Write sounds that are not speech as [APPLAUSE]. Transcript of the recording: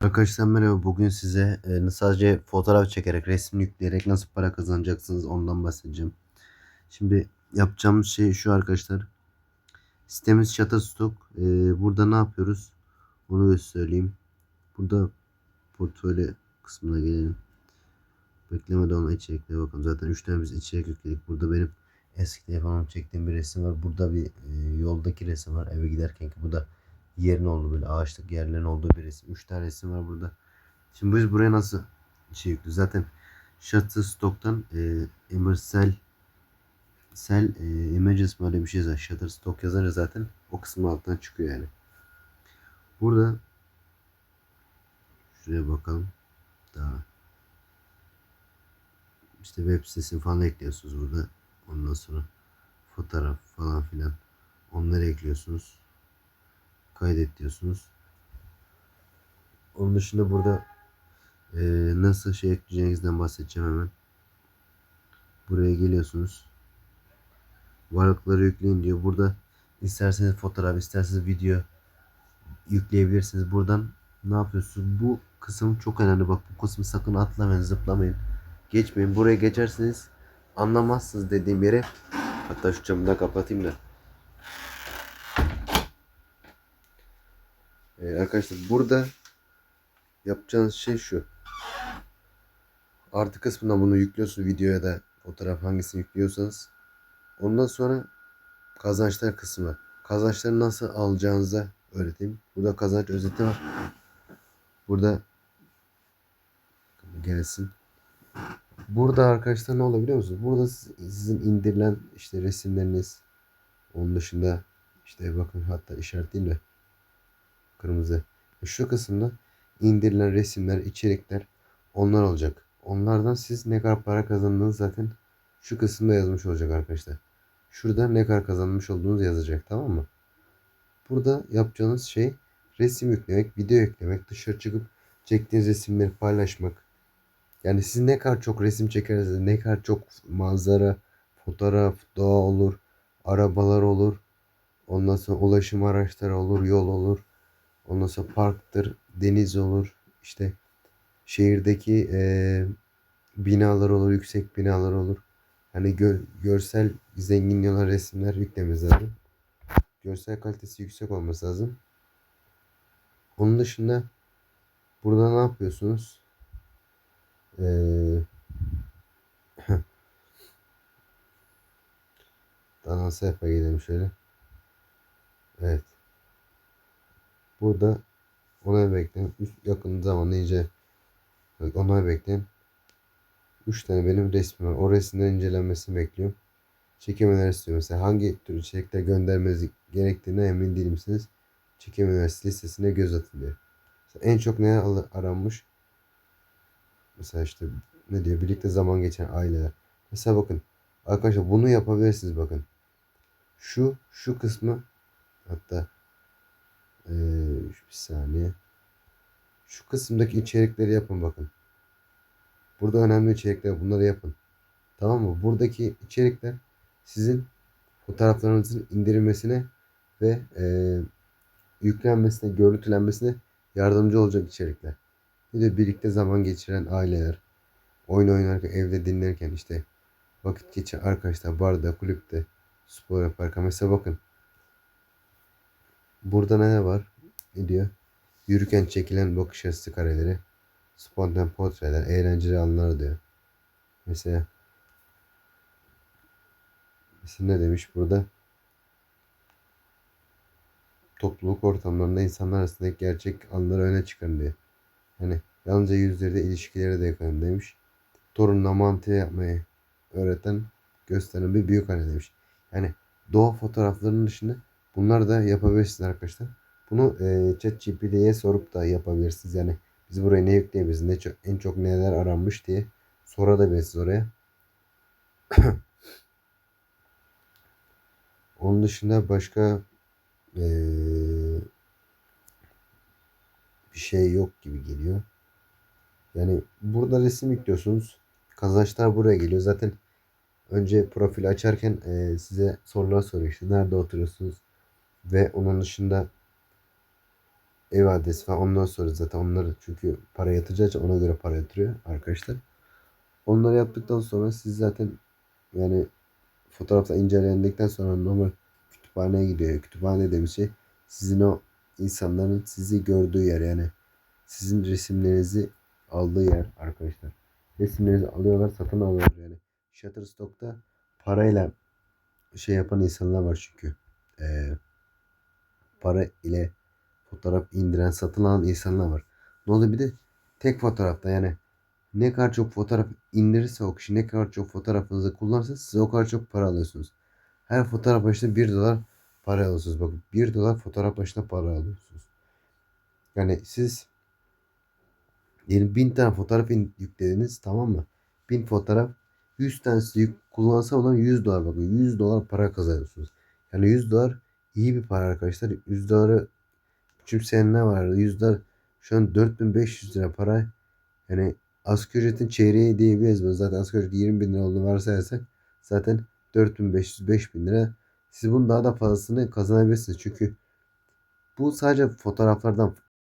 Arkadaşlar merhaba. Bugün size e, sadece fotoğraf çekerek, resim yükleyerek nasıl para kazanacaksınız ondan bahsedeceğim. Şimdi yapacağımız şey şu arkadaşlar. Sitemiz Shutterstock. E, burada ne yapıyoruz? Onu söyleyeyim. Burada portfolyo kısmına gelelim. Beklemeden ona içeriklere bakalım. Zaten 3 tane biz içerik yükledik. Burada benim eski telefonum çektiğim bir resim var. Burada bir e, yoldaki resim var. Eve giderken ki bu da yerin olduğu böyle ağaçlık yerlerin olduğu bir resim. 3 tane resim var burada. Şimdi biz buraya nasıl şey yüklüyoruz? Zaten Shutterstock'tan e, Emersel Sel e, Images böyle bir şey yazar. Shutterstock yazınca zaten o kısmı alttan çıkıyor yani. Burada şuraya bakalım. Daha işte web sitesini falan ekliyorsunuz burada. Ondan sonra fotoğraf falan filan onları ekliyorsunuz. Kaydet diyorsunuz. Onun dışında burada e, nasıl şey ekleyeceğinizden bahsedeceğim hemen. Buraya geliyorsunuz. Varlıkları yükleyin diyor. Burada isterseniz fotoğraf, isterseniz video yükleyebilirsiniz. Buradan ne yapıyorsunuz? Bu kısım çok önemli. Bak bu kısmı sakın atlamayın, zıplamayın. Geçmeyin. Buraya geçerseniz anlamazsınız dediğim yere. Hatta şu camı da kapatayım da. Ee, arkadaşlar burada yapacağınız şey şu. Artı kısmından bunu yüklüyorsunuz videoya da fotoğraf hangisini yüklüyorsanız. Ondan sonra kazançlar kısmı. Kazançları nasıl alacağınızı öğreteyim. Burada kazanç özeti var. Burada gelsin. Burada arkadaşlar ne olabiliyor musunuz? Burada sizin indirilen işte resimleriniz onun dışında işte bakın hatta işaretleyeyim de kırmızı. Şu kısımda indirilen resimler, içerikler onlar olacak. Onlardan siz ne kadar para kazandığınız zaten şu kısımda yazmış olacak arkadaşlar. Şurada ne kadar kazanmış olduğunuz yazacak tamam mı? Burada yapacağınız şey resim yüklemek, video yüklemek, dışarı çıkıp çektiğiniz resimleri paylaşmak. Yani siz ne kadar çok resim çekerseniz, ne kadar çok manzara, fotoğraf, doğa olur, arabalar olur. Ondan sonra ulaşım araçları olur, yol olur. Ondan sonra parktır, deniz olur. İşte şehirdeki e, binalar olur, yüksek binalar olur. Hani gör, görsel zenginliği olan resimler yüklememiz lazım. Görsel kalitesi yüksek olması lazım. Onun dışında burada ne yapıyorsunuz? Ee, Daha sayfa gidelim şöyle. Evet. Burada onay bekleyen yakın zamanda iyice onay bekleyen 3 tane benim resmim var. O resimlerin incelenmesini bekliyorum. Çekemeler istiyor. Mesela hangi tür içerikler göndermeniz gerektiğine emin değil misiniz? Çekemeler listesine göz atın diyor. Mesela en çok ne aranmış? Mesela işte ne diyor? Birlikte zaman geçen aileler. Mesela bakın. Arkadaşlar bunu yapabilirsiniz bakın. Şu şu kısmı hatta ee, bir saniye. Şu kısımdaki içerikleri yapın bakın. Burada önemli içerikler bunları yapın. Tamam mı? Buradaki içerikler sizin fotoğraflarınızın indirilmesine ve e, yüklenmesine, görüntülenmesine yardımcı olacak içerikler. Bir de birlikte zaman geçiren aileler, oyun oynarken, evde dinlerken işte vakit geçiren arkadaşlar barda, kulüpte, spor yaparken. Mesela bakın. Burada ne var? Diyor? Yürürken çekilen bakış açısı kareleri, spontan portreler, eğlenceli anlar diyor. Mesela Mesela ne demiş burada? Topluluk ortamlarında insanlar arasındaki gerçek anları öne çıkarın diye. Hani yalnızca yüzleri de ilişkileri de yakın demiş. Torunla mantı yapmayı öğreten gösteren bir büyük anne demiş. Yani doğa fotoğraflarının dışında bunlar da yapabilirsiniz arkadaşlar. Bunu e, ChatGPT'ye sorup da yapabilirsiniz. Yani biz buraya ne yükleyebiliriz, ne çok, en çok neler aranmış diye sorabilirsiniz oraya. [COUGHS] Onun dışında başka ee, bir şey yok gibi geliyor. Yani burada resim yüklüyorsunuz. Kazançlar buraya geliyor. Zaten önce profil açarken e, size sorular soruyor. İşte nerede oturuyorsunuz? Ve onun dışında ev adresi falan ondan sonra zaten onları çünkü para yatıracağı ona göre para yatırıyor arkadaşlar. Onları yaptıktan sonra siz zaten yani fotoğrafta incelendikten sonra normal kütüphaneye gidiyor. Kütüphane dediğimiz şey sizin o insanların sizi gördüğü yer yani sizin resimlerinizi aldığı yer arkadaşlar. Resimlerinizi alıyorlar satın alıyorlar yani. Shutterstock'ta parayla şey yapan insanlar var çünkü. Ee, para ile fotoğraf indiren satın alan insanlar var. Ne oluyor bir de tek fotoğrafta yani ne kadar çok fotoğraf indirirse o kişi ne kadar çok fotoğrafınızı kullanırsa size o kadar çok para alıyorsunuz. Her fotoğraf başına 1 dolar para alıyorsunuz. Bakın 1 dolar fotoğraf başına para alıyorsunuz. Yani siz diyelim 1000 tane fotoğraf in- yüklediniz tamam mı? 1000 fotoğraf 100 tanesi yük kullansa olan 100 dolar bakın 100 dolar para kazanıyorsunuz. Yani 100 dolar iyi bir para arkadaşlar. 100 doları küçümseyen ne vardı? 100 dolar şu an 4500 lira para. Yani asgari ücretin çeyreği diyebiliriz. bunu. Zaten asgari ücret 20 bin lira olduğunu varsayarsak zaten 4500-5000 lira. Siz bunun daha da fazlasını kazanabilirsiniz. Çünkü bu sadece fotoğraflardan